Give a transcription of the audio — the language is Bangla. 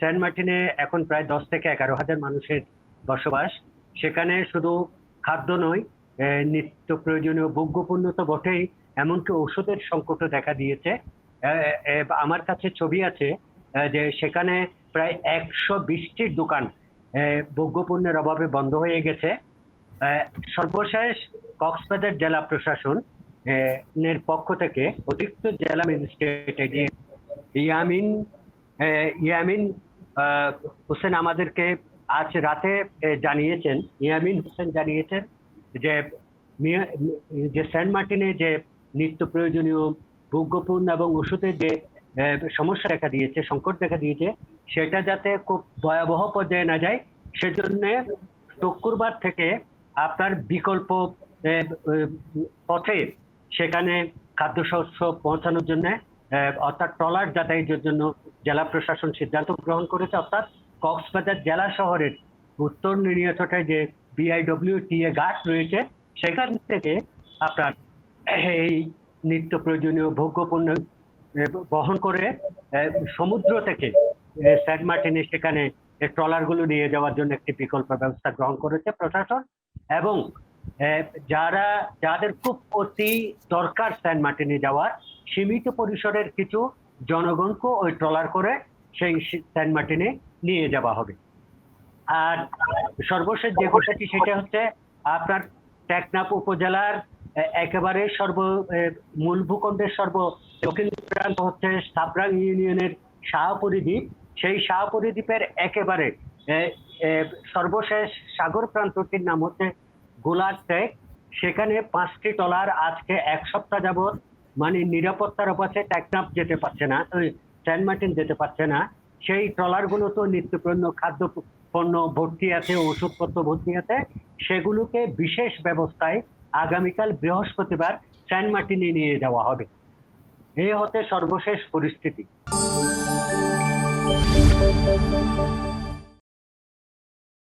সেন্ট মার্টিনে এখন প্রায় দশ থেকে এগারো হাজার মানুষের বসবাস। সেখানে শুধু খাদ্য নয় নিত্য প্রয়োজনীয় ভোগ্যপূর্ণ তো বটেই, এমনকি ওষুধের সংকটও দেখা দিয়েছে। আমার কাছে ছবি আছে যে সেখানে প্রায় একশো বিশটির দোকান ভোগ্যপণ্যের অভাবে বন্ধ হয়ে গেছে। সর্বশেষ কক্সবাজার জেলা প্রশাসন এর পক্ষ থেকে অতিরিক্ত জেলা ম্যাজিস্ট্রেট ইয়ামিন ইয়ামিন হোসেন আমাদেরকে আজ রাতে জানিয়েছেন ইয়ামিন হোসেন জানিয়েছেন যে যে সেন্ট মার্টিনে যে নিত্য প্রয়োজনীয় ভোগ্যপূর্ণ এবং ওষুধের যে সমস্যা দেখা দিয়েছে, সংকট দেখা দিয়েছে, সেটা যাতে খুব ভয়াবহ পর্যায়ে না যায়, সেজন্য শুক্রবার থেকে আপনার বিকল্প পথে সেখানে খাদ্যশস্য পৌঁছানোর জন্য অর্থাৎ ট্রলার যাতায়াতের জন্য জেলা প্রশাসন সিদ্ধান্ত গ্রহণ করেছে। অর্থাৎ কক্সবাজার জেলা শহরের উত্তর নিরিয়াচটায় যে বিআইডব্লিউ টি এ ঘাট রয়েছে সেখান থেকে আপনার এই নিত্য প্রয়োজনীয় ভোগ্যপণ্য এ, বহন করে সমুদ্র থেকে এ, সেন্ট মার্টিনে সেখানে ট্রলারগুলো নিয়ে যাওয়ার জন্য একটি বিকল্প ব্যবস্থা গ্রহণ করেছে প্রশাসন এবং যারা যাদের খুব অতি দরকার সেন্ট মার্টিনে যাওয়ার সীমিত পরিসরের কিছু জনগণকে ওই ট্রলার করে সেই সেন্ট মার্টিনে নিয়ে যাওয়া হবে। আর সর্বশেষ যে কথাটি সেটা হচ্ছে আপনার টেকনাফ উপজেলার একেবারে সর্ব মূল ভূখণ্ডের সর্ব দক্ষিণ প্রান্ত হচ্ছে সাবরাং ইউনিয়নের শাহপুরী দ্বীপ সেই শাহপুরী দ্বীপের একেবারে সর্বশেষ সাগর প্রান্তটির নাম হচ্ছে গোলার টেক সেখানে পাঁচটি টলার আজকে এক সপ্তাহ যাবত মানে নিরাপত্তার অভাবে টেকনাফ যেতে পারছে না সেন্ট মার্টিন যেতে পারছে না। সেই ট্রলারগুলো তো নিত্যপণ্য, খাদ্য পণ্য ভর্তি আছে, ওষুধপত্র ভর্তি আছে। সেগুলোকে বিশেষ ব্যবস্থায় আগামীকাল বৃহস্পতিবার সেন্ট মার্টিনে নিয়ে যাওয়া হবে। এ হতে সর্বশেষ পরিস্থিতি।